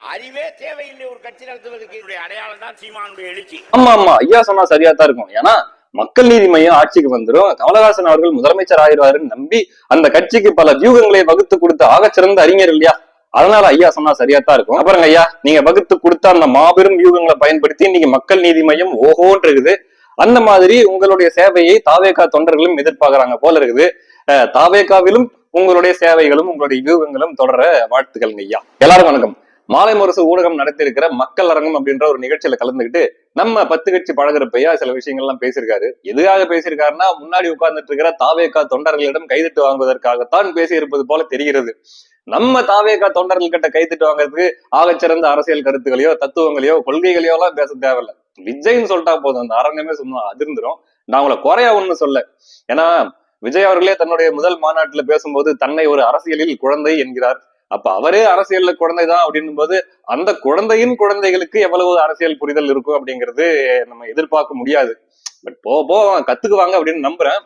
அறிவே தேவையில்லை ஒரு கட்சி நடத்துவதற்கு. என்னுடைய அடையாளம் தான் சீமானுடைய எழுச்சி. ஆமா ஆமா ஐயா சொன்னா சரியா தான் இருக்கும். ஏன்னா மக்கள் நீதி மையம் ஆட்சிக்கு வந்துரும். கமலஹாசன் அவர்கள் முதலமைச்சர் ஆயிடுவாருன்னு நம்பி அந்த கட்சிக்கு பல வியூகங்களை வகுத்து கொடுத்த ஆகச்சிறந்த அறிஞர் இல்லையா? அதனால ஐயா சொன்னா சரியா தான் இருக்கும் அப்புறம் ஐயா நீங்க வகுத்து கொடுத்த அந்த மாபெரும் வியூகங்களை பயன்படுத்தி இன்னைக்கு மக்கள் நீதி மையம் ஓஹோன்னு இருக்குது அந்த மாதிரி உங்களுடைய சேவையை தாவேகா தொண்டர்களும் எதிர்பார்க்கறாங்க போல இருக்குது. அஹ், தாவேகாவிலும் உங்களுடைய சேவைகளும் உங்களுடைய வியூகங்களும் தொடர வாழ்த்துக்கள் ஐயா. எல்லாரும் வணக்கம். மாலை முரசு ஊடகம் நடத்தியிருக்கிற மக்கள் அரங்கம் அப்படின்ற ஒரு நிகழ்ச்சியில கலந்துக்கிட்டு நம்ம பத்து கட்சி பழகிறப்பையா சில விஷயங்கள்லாம் பேசியிருக்காரு. எதுக்காக பேசியிருக்காருன்னா முன்னாடி உட்கார்ந்துட்டு இருக்கிற தாவேக்கா தொண்டர்களிடம் கைதிட்டு வாங்குவதற்காகத்தான் பேசியிருப்பது போல தெரிகிறது. நம்ம தாவேக்கா தொண்டர்கள் கிட்ட கைதிட்டு வாங்குறதுக்கு ஆகச்சிறந்த அரசியல் கருத்துக்களையோ தத்துவங்களையோ கொள்கைகளையோ எல்லாம் பேச தேவையில்ல. விஜய்னு சொல்லிட்டா போதும். அந்த அரங்கமே சொன்னா அதிர்ந்துரும். நான் உங்களை குறையா ஒண்ணு சொல்ல. ஏன்னா விஜய் அவர்களே தன்னுடைய முதல் மாநாட்டுல பேசும்போது தன்னை ஒரு அரசியலில் குழந்தை என்கிறார். அப்ப அவரே அரசியல்ல குழந்தைதான் அப்படின்னும் போது அந்த குழந்தையின் குழந்தைகளுக்கு எவ்வளவு அரசியல் புரிதல் இருக்கும் அப்படிங்கிறது நம்ம எதிர்பார்க்க முடியாது. பட் போ போ கத்துக்குவாங்க அப்படின்னு நம்புறேன்.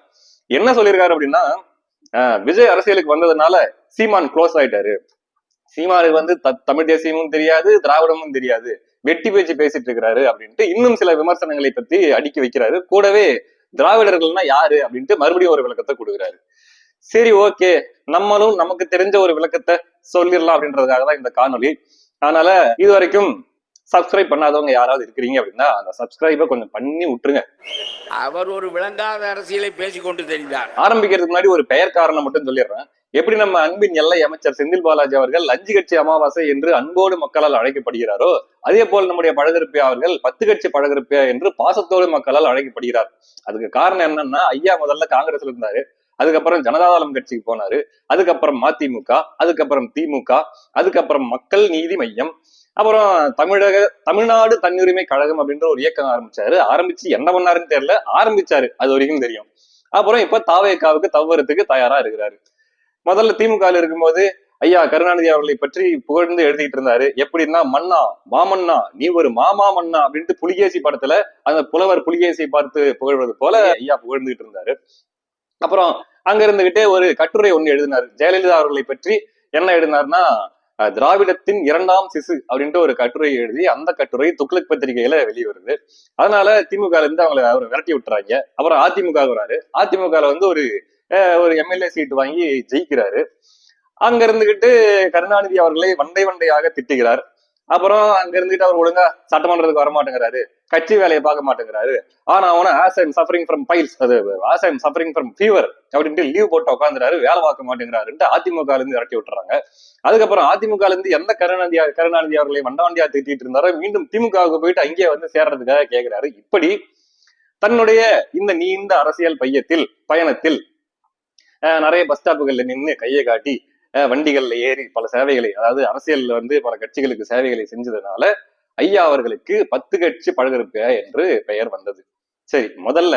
என்ன சொல்லியிருக்காரு அப்படின்னா ஆஹ் விஜய் அரசியலுக்கு வந்ததுனால சீமான் க்ளோஸ் ஆயிட்டாரு. சீமானுக்கு வந்து த- தமிழ் தேசியமும் தெரியாது திராவிடமும் தெரியாது. வெட்டி பேச்சு பேசிட்டு இருக்கிறாரு அப்படின்ட்டு இன்னும் சில விமர்சனங்களை பத்தி அடுக்கி வைக்கிறாரு. கூடவே திராவிடர்கள்னா யாரு அப்படின்ட்டு மறுபடியும் ஒரு விளக்கத்தை கொடுக்குறாரு. சரி ஓகே. நம்மளும் நமக்கு தெரிஞ்ச ஒரு விளக்கத்தை சொல்லிடலாம் அப்படின்றதுக்காக தான் இந்த காணொளி. அதனால இது வரைக்கும் சப்ஸ்கிரைப் பண்ணாதவங்க யாராவது இருக்கிறீங்க அப்படின்னா அந்த சப்ஸ்கிரைபை கொஞ்சம் பண்ணி விட்டுருங்க. அவர் ஒரு விளங்காத அரசியலை பேசிக்கொண்டு தெரிந்தார். ஆரம்பிக்கிறதுக்கு முன்னாடி ஒரு பெயர் காரணம் மட்டும் சொல்லிடுறேன். எப்படி நம்ம அன்பின் எல்லை அமைச்சர் செந்தில் பாலாஜி அவர்கள் அஞ்சு கட்சி அமாவாசை என்று அன்போடு மக்களால் அழைக்கப்படுகிறாரோ அதே போல் நம்முடைய பழகருப்பியா அவர்கள் பத்து கட்சி பழகருப்பியா என்று பாசத்தோடு மக்களால் அழைக்கப்படுகிறார். அதுக்கு காரணம் என்னன்னா ஐயா முதல்ல காங்கிரஸ்ல இருந்தாரு. அதுக்கப்புறம் ஜனதாதளம் கட்சிக்கு போனாரு. அதுக்கப்புறம் மதிமுக அதுக்கப்புறம் திமுக அதுக்கப்புறம் மக்கள் நீதி மையம் அப்புறம் தமிழக தமிழ்நாடு தன்னுரிமை கழகம் அப்படின்ற ஒரு இயக்கம் ஆரம்பிச்சாரு. ஆரம்பிச்சு என்ன பண்ணாருன்னு தெரியல ஆரம்பிச்சாரு. அது வரைக்கும் தெரியும். அப்புறம் இப்ப தாவேக்காவுக்கு தவறதுக்கு தயாரா இருக்கிறாரு. முதல்ல திமுக இருக்கும்போது ஐயா கருணாநிதி அவர்களை பற்றி புகழ்ந்து எழுதிட்டு இருந்தாரு. எப்படின்னா மன்னா மாமன்னா நீ ஒரு மாமா மன்னா அப்படின்ட்டு புலிகேசி படத்துல அந்த புலவர் புலிகேசி பார்த்து புகழ்வது போல ஐயா புகழ்ந்துகிட்டு இருந்தாரு. அப்புறம் அங்க இருந்துகிட்டே ஒரு கட்டுரை ஒண்ணு எழுதினார். ஜெயலலிதா அவர்களை பற்றி என்ன எழுதினார்னா திராவிடத்தின் இரண்டாம் சிசு அப்படின்ட்டு ஒரு கட்டுரை எழுதி அந்த கட்டுரை துக்ளக் பத்திரிகையில வெளியே வருது அதனால திமுக இருந்து அவங்களை அவரை விரட்டி விட்டுறாங்க. அப்புறம் அதிமுக வராரு. அதிமுக வந்து ஒரு அஹ், ஒரு எம்எல்ஏ சீட் வாங்கி ஜெயிக்கிறாரு. அங்க இருந்துகிட்டு கருணாநிதி அவர்களை வண்டை வண்டையாக திட்டுகிறார். அப்புறம் அங்க இருந்துகிட்டு அவர் ஒழுங்கா சட்டமன்றத்துக்கு வர மாட்டேங்கிறாரு கட்சி வேலையை பார்க்க மாட்டேங்கிறாரு. ஆனா அவன as I'm suffering from piles அது as I'm suffering from fever அப்படின்ட்டு லீவ் போட்டு உட்காந்துறாரு வேலை பார்க்க மாட்டேங்கிறாருன்ட்டு அதிமுக இருந்து விரட்டி விட்டுறாங்க. அதுக்கப்புறம் அதிமுக இருந்து எந்த கருணாநிதி கருணாநிதி அவர்களை வண்டவண்டியா திட்டிட்டு இருந்தாரோ மீண்டும் திமுகவுக்கு போயிட்டு அங்கேயே வந்து சேர்றதுக்காக கேக்குறாரு. இப்படி தன்னுடைய இந்த நீண்ட அரசியல் பையத்தில் பயணத்தில் நிறைய பஸ் ஸ்டாப்புகள்ல நின்று கையை காட்டி வண்டிகள்ல ஏறி பல சேவைகளை அதாவது அரசியல்ல வந்து பல கட்சிகளுக்கு சேவைகளை செஞ்சதுனால ஐயா அவர்களுக்கு பத்து கட்சி பழகிருப்ப என்று பெயர் வந்தது. சரி முதல்ல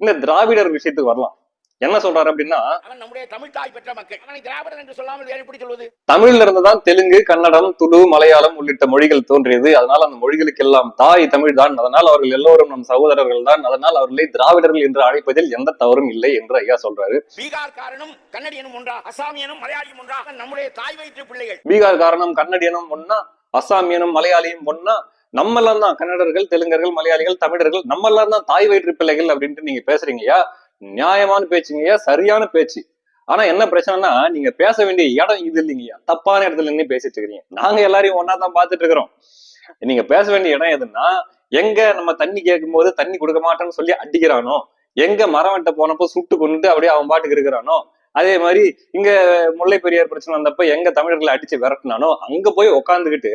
இந்த திராவிடர் விஷயத்துக்கு வரலாம். என்ன சொல்றாரு அப்படின்னா அவன் நம்முடைய தமிழ் தாய் பெற்ற மக்கள். அவனை திராவிடன் என்று சொல்லாமல் வேறு எப்படி சொல்வது? தமிழ்ல இருந்துதான் தெலுங்கு கன்னடம் துளு மலையாளம் உள்ளிட்ட மொழிகள் தோன்றியது. அதனால் அந்த மொழிகளுக்கு எல்லாம் தாய் தமிழ் தான். அதனால் அவர்கள் எல்லோரும் நம் சகோதரர்கள் தான். அதனால் அவர்களை திராவிடர்கள் என்று அழைப்பதில் எந்த தவறும் இல்லை என்று ஐயா சொல்றாரு. பீகார்காரனும் கன்னடியனும் ஒன்றா அசாமியனும் மலையாளியும் ஒன்றா அவன் நம்முடைய தாய் வயிற்று பிள்ளைகள். பீகார் காரணம் கன்னடியனும் ஒன்னா அசாமியனும் மலையாளியும் ஒன்னா நம்மெல்லாம் தான் கன்னடர்கள் தெலுங்கர்கள் மலையாளிகள் தமிழர்கள் நம்மெல்லாம் தான் தாய் வயிற்று பிள்ளைகள் அப்படின்ட்டு நீங்க பேசுறீங்கய்யா நியாயமான பேச்சுங்கய்யா சரியான பேச்சு? ஆனா என்ன பிரச்சனைனா நீங்க பேச வேண்டிய இடம் இது இல்லைங்கய்யா. தப்பான இடத்துல நின்று பேசிட்டு இருக்கீங்க. நாங்க எல்லாரையும் ஒன்னா தான் பாத்துட்டு இருக்கிறோம். நீங்க பேச வேண்டிய இடம் எதுன்னா எங்க நம்ம தண்ணி கேட்கும் போது தண்ணி கொடுக்க மாட்டேன்னு சொல்லி அடிக்கிறானோ எங்க மரம் வெட்ட போனப்போ சுட்டு கொண்டு அப்படியே அவன் பாட்டுக்கு இருக்கிறானோ அதே மாதிரி இங்க முல்லை பெரியார் பிரச்சனை வந்தப்ப எங்க தமிழர்களை அடிச்சு விரட்டினானோ அங்க போய் உக்காந்துக்கிட்டு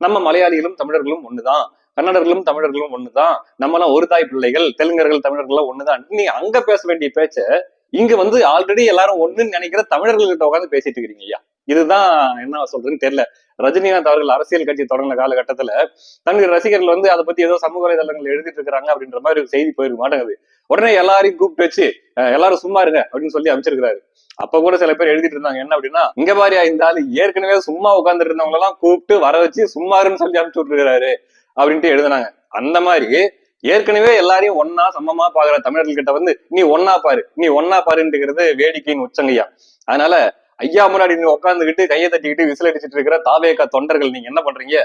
நம்ம மலையாளிகளும் தமிழர்களும் ஒண்ணுதான். கன்னடர்களும் தமிழர்களும் ஒண்ணுதான். நம்மளாம் ஒரு தாய் பிள்ளைகள் தெலுங்கர்கள் தமிழர்கள் ஒண்ணுதான். நீ அங்க பேச வேண்டிய பேச்ச இங்க வந்து ஆல்ரெடி எல்லாரும் ஒண்ணுன்னு நினைக்கிற தமிழர்கள்கிட்ட உட்காந்து பேசிட்டு இருக்கிறீங்க ஐயா. இதுதான் என்ன சொல்றதுன்னு தெரியல. ரஜினிகாந்த் அவர்கள் அரசியல் கட்சி தொடங்கின காலகட்டத்துல தன்னுடைய ரசிகர்கள் வந்து அதை பத்தி ஏதோ சமூக வலைதளங்கள் எழுதிட்டு இருக்காங்க அப்படின்ற மாதிரி ஒரு செய்தி போயிருக்க மாட்டேங்குது. உடனே எல்லாரையும் கூப்பிட்டு வச்சு எல்லாரும் சும்மா இருங்க அப்படின்னு சொல்லி அமைச்சிருக்கிறாரு அப்ப கூட சில பேர் எழுதிட்டு இருந்தாங்க. என்ன அப்படின்னா இங்க பாரியா இந்த ஆளு ஏற்கனவே சும்மா உட்கார்ந்துட்டு இருந்தவங்க எல்லாம் கூப்பிட்டு வர வச்சு சும்மாருன்னு சொல்லி அனுப்பிச்சு விட்டுருக்காரு அப்படின்ட்டு எழுதுனாங்க. அந்த மாதிரி ஏற்கனவே எல்லாரையும் ஒன்னா சமமா பாக்குற தமிழர்கள் கிட்ட வந்து நீ ஒன்னா பாரு நீ ஒன்னா பாருன்றது வேடிக்கையின் உச்சங்கய்யா. அதனால ஐயா முன்னாடி நீ உட்காந்துக்கிட்டு கையை தட்டிக்கிட்டு விசில் அடிச்சிட்டு இருக்கிற தாவேக்கா தொண்டர்கள் நீங்க என்ன பண்றீங்க?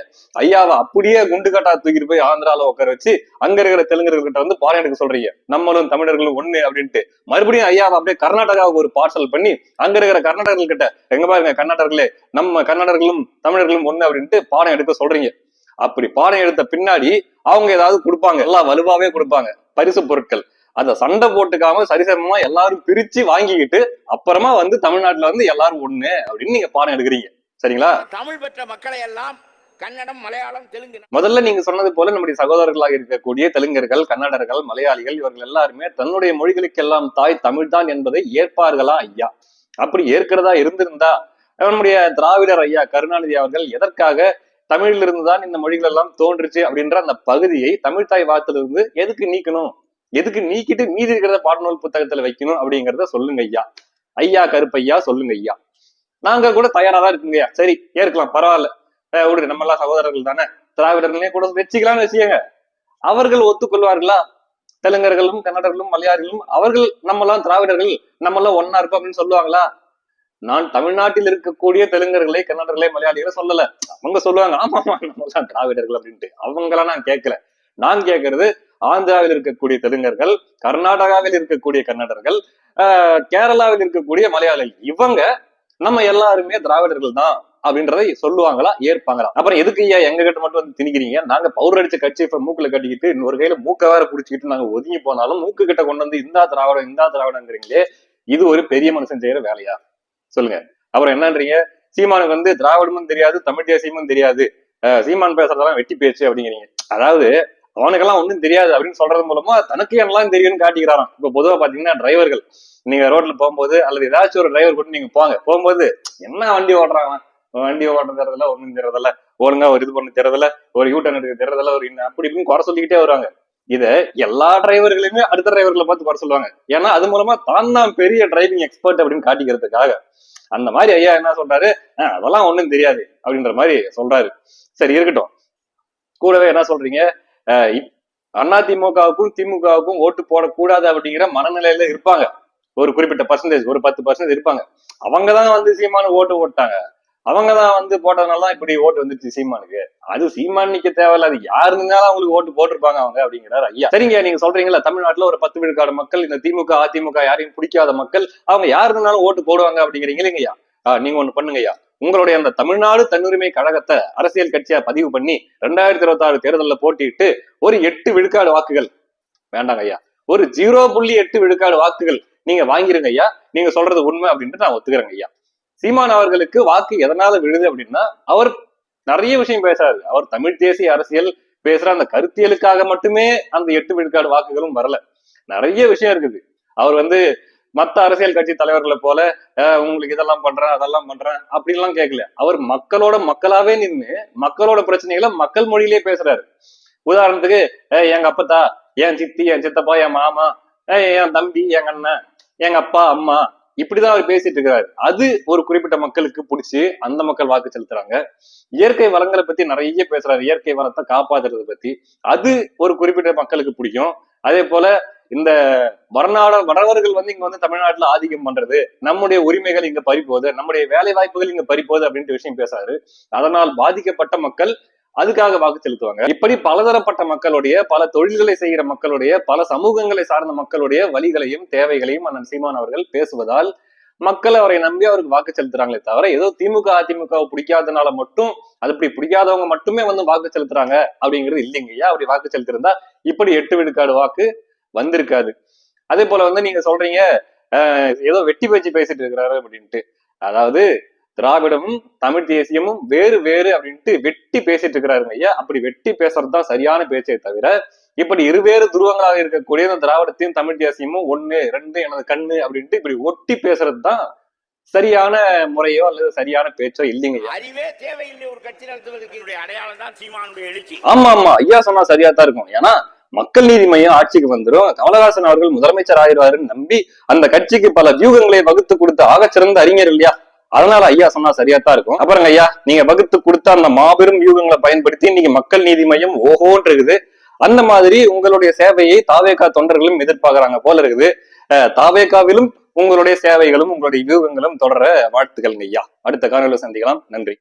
ஐயாவை அப்படியே குண்டுகட்டா தூக்கிட்டு போய் ஆந்திரால உட்கார வச்சு அங்க இருக்கிற தெலுங்கர்கள் கிட்ட வந்து பாடம் எடுக்க சொல்றீங்க. நம்மளும் தமிழர்களும் ஒண்ணு அப்படின்ட்டு. மறுபடியும் ஐயாவை அப்படியே கர்நாடகாவுக்கு ஒரு பார்சல் பண்ணி அங்க இருக்கிற கர்நாடகர்கள் கிட்ட எங்க பாருங்க கர்நாடகர்களே நம்ம கர்நாடகர்களும் தமிழர்களும் ஒண்ணு அப்படின்ட்டு பாடம் எடுக்க சொல்றீங்க. அப்படி பாடம் எடுத்த பின்னாடி அவங்க ஏதாவது கொடுப்பாங்க. எல்லாம் வலுவாவே கொடுப்பாங்க. பரிசு பொருட்கள். அத சண்டை போட்டுக்காம சரிசமமா எல்லாரும் பிரிச்சு வாங்கிக்கிட்டு அப்புறமா வந்து தமிழ்நாட்டுல வந்து எல்லாரும் ஒண்ணு அப்படின்னு நீங்க பாடம் எடுக்கிறீங்க. சரிங்களா? தமிழ் பெற்ற மக்களை எல்லாம் கன்னடம் மலையாளம் தெலுங்கு முதல்ல நீங்க சொன்னது போல நம்முடைய சகோதரர்களாக இருக்கக்கூடிய தெலுங்கர்கள் கன்னடர்கள் மலையாளிகள் இவர்கள் எல்லாருமே தன்னுடைய மொழிகளுக்கெல்லாம் தாய் தமிழ் தான் என்பதை ஏற்பார்களா ஐயா? அப்படி ஏற்கிறதா இருந்திருந்தா நம்முடைய திராவிடர் ஐயா கருணாநிதி அவர்கள் எதற்காக தமிழில் இருந்துதான் இந்த மொழிகள் எல்லாம் தோன்றுச்சு அப்படின்ற அந்த பகுதியை தமிழ் தாய் வார்த்தையிலிருந்து எதுக்கு நீக்கணும்? எதுக்கு நீக்கிட்டு மீதி இருக்கிறத பாடநூல் புத்தகத்துல வைக்கணும் அப்படிங்கறத சொல்லுங்க ஐயா. ஐயா கருப்பையா சொல்லுங்க ஐயா. நாங்க கூட தயாரா தான் இருக்குங்க ஐயா. சரி ஏற்கலாம் பரவாயில்ல. அஹ் நம்ம எல்லாம் சகோதரர்கள் தானே? திராவிடர்களே கூட வச்சுக்கலாம்னு வச்சுக்கோங்க அவர்கள் ஒத்துக்கொள்வார்களா? தெலுங்கர்களும் கன்னடர்களும் மலையாளிகளும் அவர்கள் நம்மலாம் திராவிடர்கள் நம்மளாம் ஒன்னா இருக்கோம் அப்படின்னு சொல்லுவாங்களா? நான் தமிழ்நாட்டில் இருக்கக்கூடிய தெலுங்கர்களை கன்னடர்களை மலையாளிகளை சொல்லல. அவங்க சொல்லுவாங்க ஆமா ஆமா நம்மளாம் திராவிடர்கள் அப்படின்ட்டு. அவங்கள நான் கேட்கல. நான் கேட்கறது ஆந்திராவில் இருக்கக்கூடிய தெலுங்கர்கள் கர்நாடகாவில் இருக்கக்கூடிய கன்னடர்கள் ஆஹ் கேரளாவில் இருக்கக்கூடிய மலையாளிகள் இவங்க நம்ம எல்லாருமே திராவிடர்கள் தான் அப்படின்றதை சொல்லுவாங்களா ஏற்பாங்களா? அப்புறம் எதுக்கு ஐயா எங்க கிட்ட மட்டும் வந்து திணிக்கிறீங்க? நாங்க பவுடர் அடிச்ச கட்சி இப்ப மூக்குல கட்டிக்கிட்டு இன்னொரு கையில மூக்க வேற புடிச்சுக்கிட்டு நாங்க ஒதுங்கி போனாலும் மூக்கு கிட்ட கொண்டு வந்து இந்தா திராவிடம் இந்தா திராவிடங்கிறீங்களே இது ஒரு பெரிய மனுஷன் செய்யற வேலையா? சொல்லுங்க. அப்புறம் என்னன்றீங்க? சீமானுக்கு வந்து திராவிடமும் தெரியாது தமிழ் தேசியமும் தெரியாது. சீமான் பேசுறதெல்லாம் வெட்டி பேச்சு அப்படிங்கிறீங்க. அதாவது அவனுக்கெல்லாம் ஒன்றும் தெரியாது அப்படின்னு சொல்றது மூலமா தனக்கு எல்லாம் தெரியும்னு காட்டிக்கிறாராம். இப்ப பொதுவா பாத்தீங்கன்னா டிரைவர்கள் நீங்க ரோட்ல போகும்போது அல்லது ஏதாச்சும் ஒரு டிரைவர் கூட நீங்க போங்க. போகும்போது என்ன வண்டி ஓடுறாங்க வண்டி ஓட்ட தெரியறதில்ல ஒண்ணும் தெரியறதில்ல ஒழுங்கா ஒரு இது பண்ண தெரியறதில்ல ஒரு யூட்டன் எடுக்க தெரியறதில்ல ஒரு அப்படி இப்படின்னு குறை சொல்லிக்கிட்டே வருவாங்க. இத எல்லா டிரைவர்களையுமே அடுத்த டிரைவர்களை பார்த்து குறை சொல்லுவாங்க. ஏன்னா அது மூலமா தான் தான் பெரிய டிரைவிங் எக்ஸ்பர்ட் அப்படின்னு காட்டிக்கிறதுக்காக. அந்த மாதிரி ஐயா என்ன சொல்றாரு? அதெல்லாம் ஒண்ணும் தெரியாது அப்படின்ற மாதிரி சொல்றாரு. சரி இருக்கட்டும். கூடவே என்ன சொல்றீங்க? அஹ் அதிமுகவுக்கும் திமுகவுக்கும் ஓட்டு போடக்கூடாது அப்படிங்கிற மனநிலையில இருப்பாங்க. ஒரு குறிப்பிட்ட பர்சன்டேஜ் ஒரு பத்து பர்சன்டேஜ் இருப்பாங்க. அவங்கதான் வந்து சீமானு ஓட்டு ஓட்டாங்க அவங்க தான் வந்து போட்டதுனால தான் இப்படி ஓட்டு வந்துருச்சு சீமானுக்கு. அது சீமான் நிக்க தேவையில்ல. அது யாருனாலும் அவங்களுக்கு ஓட்டு போட்டிருப்பாங்க அவங்க அப்படிங்கிறாரு ஐயா. சரிங்க நீங்க சொல்றீங்களா தமிழ்நாட்டுல ஒரு பத்து விழுக்காடு மக்கள் இந்த திமுக அதிமுக யாரையும் பிடிக்காத மக்கள் அவங்க யாரு இருந்தாலும் ஓட்டு போடுவாங்க அப்படிங்கிறீங்க இல்லைங்கய்யா ஆஹ் நீங்க ஒண்ணு பண்ணுங்கய்யா உங்களுடைய அந்த தமிழ்நாடு தன்னுரிமை கழகத்தை அரசியல் கட்சியா பதிவு பண்ணி ரெண்டாயிரத்தி இருபத்தி ஆறு தேர்தலில் போட்டியிட்டு ஒரு எட்டு விழுக்காடு வாக்குகள். வேண்டாங்க ஐயா. ஒரு ஜீரோ புள்ளி எட்டு விழுக்காடு வாக்குகள் நீங்க வாங்கிருங்க ஐயா. நீங்க சொல்றது உண்மை அப்படின்ட்டு நான் ஒத்துக்கிறேங்க ஐயா. சீமான் அவர்களுக்கு வாக்கு எதனால விழுது அப்படின்னா அவர் நிறைய விஷயம் பேசுறாரு. அவர் தமிழ் தேசிய அரசியல் பேசுற அந்த கருத்தியலுக்காக மட்டுமே அந்த எட்டு விழுக்காடு வாக்குகளும் வரல. நிறைய விஷயம் இருக்குது. அவர் வந்து மத்த அரசியல் கட்சி தலைவர்களை போல "அஹ், உங்களுக்கு இதெல்லாம் பண்றேன் அதெல்லாம் பண்றேன் அப்படின்லாம் கேட்கல அவர் மக்களோட மக்களாவே நின்னு மக்களோட பிரச்சனைகளை மக்கள் மொழியிலேயே பேசுறாரு. உதாரணத்துக்கு எங்க அப்பத்தா என் சித்தி என் சித்தப்பா என் மாமா என் தம்பி எங்க அண்ணன் எங்க அப்பா அம்மா இப்படிதான் அவர் பேசிட்டு இருக்கிறாரு. அது ஒரு குறிப்பிட்ட மக்களுக்கு பிடிச்சி அந்த மக்கள் வாக்கு செலுத்துறாங்க. இயற்கை வளங்களை பத்தி நிறைய பேசுறாரு. இயற்கை வளத்தை காப்பாத்துறதை பத்தி. அது ஒரு குறிப்பிட்ட மக்களுக்கு பிடிக்கும். அதே போல இந்த வரநாட வரவர்கள் வந்து இங்க வந்து தமிழ்நாட்டுல ஆதிக்கம் பண்றது. நம்முடைய உரிமைகள் இங்க பறிப்போது நம்முடைய வேலை வாய்ப்புகள் இங்க பறிப்போது அப்படின்ட்டு விஷயம் பேசுறாரு. அதனால் பாதிக்கப்பட்ட மக்கள் அதுக்காக வாக்கு செலுத்துவாங்க. இப்படி பலதரப்பட்ட மக்களுடைய பல தொழில்களை செய்கிற மக்களுடைய பல சமூகங்களை சார்ந்த மக்களுடைய வழிகளையும் தேவைகளையும் அண்ணன் சீமான் அவர்கள் பேசுவதால் மக்கள் அவரை நம்பி அவருக்கு வாக்கு செலுத்துறாங்களே தவிர ஏதோ திமுக அதிமுகவை பிடிக்காதனால மட்டும் அது இப்படி பிடிக்காதவங்க மட்டுமே வந்து வாக்கு செலுத்துறாங்க அப்படிங்கிறது இல்லைங்கய்யா அப்படி வாக்கு செலுத்திருந்தா இப்படி எட்டு விழுக்காடு வாக்கு வந்திருக்காது. அதே போல வந்து நீங்க சொல்றீங்க அஹ், ஏதோ வெட்டி பேச்சு பேசிட்டு இருக்கிறாரு அப்படின்ட்டு. அதாவது திராவிடமும் தமிழ் தேசியமும் வேறு வேறு அப்படின்ட்டு வெட்டி பேசிட்டு இருக்கிறாருங்க ஐயா. அப்படி வெட்டி பேசுறது தான் சரியான பேச்சே தவிர இப்படி இருவேறு துருவங்களாக இருக்கக்கூடிய இந்த திராவிடத்தையும் தமிழ் தேசியமும் ஒண்ணு ரெண்டு எனது கண்ணு அப்படின்ட்டு இப்படி ஒட்டி பேசுறது தான் சரியான முறையோ அல்லது சரியான பேச்சோ இல்லைங்க அறிவே தேவையில்லை ஒரு கட்சி நடத்துவதற்கு அடையாளம் தான் சீமானுடைய எழுச்சி. ஆமா ஆமா. ஐயா சொன்னா சரியா தான் இருக்கும். ஏன்னா மக்கள் நீதி மையம் ஆட்சிக்கு வந்துரும். கமலஹாசன் அவர்கள் முதலமைச்சர் ஆயிடுவாருன்னு நம்பி அந்த கட்சிக்கு பல வியூகங்களை வகுத்து கொடுத்த ஆகச்சிறந்த அறிஞர் இல்லையா? அதனால ஐயா சொன்னா சரியா தான் இருக்கும் அப்புறம் ஐயா நீங்க வகுத்து கொடுத்த அந்த மாபெரும் வியூகங்களை பயன்படுத்தி இன்னைக்கு மக்கள் நீதி மையம் ஓஹோன்னு இருக்குது. அந்த மாதிரி உங்களுடைய சேவையை தாவேகா தொண்டர்களும் எதிர்பார்க்கறாங்க போல இருக்குது. தாவேகாவிலும் உங்களுடைய சேவைகளும் உங்களுடைய வியூகங்களும் தொடர வாழ்த்துக்கள் ஐயா. அடுத்த காணொலியில் சந்திக்கலாம். நன்றி.